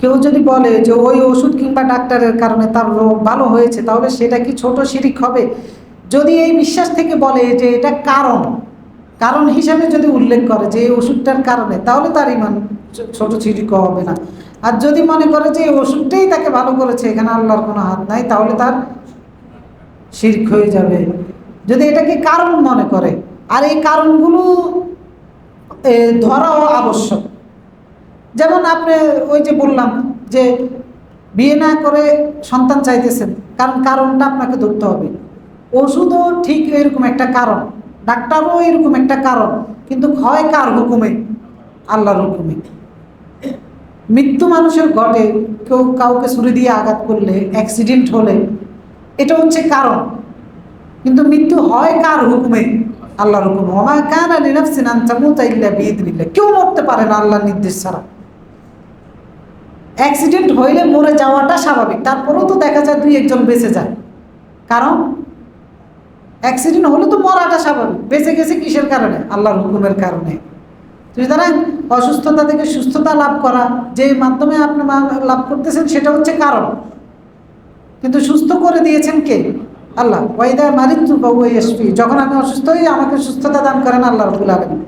কেউ যদি বলে যে ওই ওষুধ কিংবা ডাক্তারের কারণে তার রোগ ভালো হয়েছে, তাহলে সেটা কি ছোট শিরিক হবে? যদি এই বিশ্বাস থেকে বলে যে এটা কারণ কারণ হিসাবে যদি উল্লেখ করে যে এই ওষুধটার কারণে, তাহলে তার ইমান ছোট শিরিক হবে না। আর যদি মনে করে যে এই ওষুধটাই তাকে ভালো করেছে, এখানে আল্লাহর কোনো হাত নাই, তাহলে তার শির্ক হয়ে যাবে। যদি এটাকে কারণ মনে করে, আর এই কারণগুলো ধরাও আবশ্যক। যেমন আপনি ওই যে বললাম যে বিয়ে না করে সন্তান চাইতেছেন, কারণ কারণটা আপনাকে ধরতে হবে। ওষুধও ঠিক এরকম একটা কারণ, ডাক্তারও এরকম একটা কারণ, কিন্তু হয় কার হুকুমে? আল্লাহর হুকুমে। মৃত্যু মানুষের ঘটে কেউ কাউকে ছুরি দিয়ে আঘাত করলে অ্যাক্সিডেন্ট হলে, এটা হচ্ছে কারণ। কিন্তু মৃত্যু হয় কার হুকুমে? আল্লাহর হুকুমে। ওমা কান আলী নাফসিন আনতামুতা ইল্লা বিইদনিল্লাহ। কেউ মরতে পারে না আল্লাহর নির্দেশ ছাড়া। অ্যাক্সিডেন্ট হইলে মরে যাওয়াটা স্বাভাবিক। তারপরেও তো দেখা যায় দুই একজন বেঁচে যায়। কারণ অ্যাক্সিডেন্ট হলে তো মরাটা স্বাভাবিক। বেঁচে গেছে কিসের কারণে? আল্লাহর হুকুমের কারণে। সুতরাং অসুস্থতা থেকে সুস্থতা লাভ করা, যে মাধ্যমে আপনি লাভ করতেছেন সেটা হচ্ছে কারণ। কিন্তু সুস্থ করে দিয়েছেন কে? আল্লাহ। ওয়াইদা মারিত্তু বাবু এসপি যখন আমি অসুস্থ হই, আমাকে সুস্থতা দান করেন আল্লাহ রবুল আলমী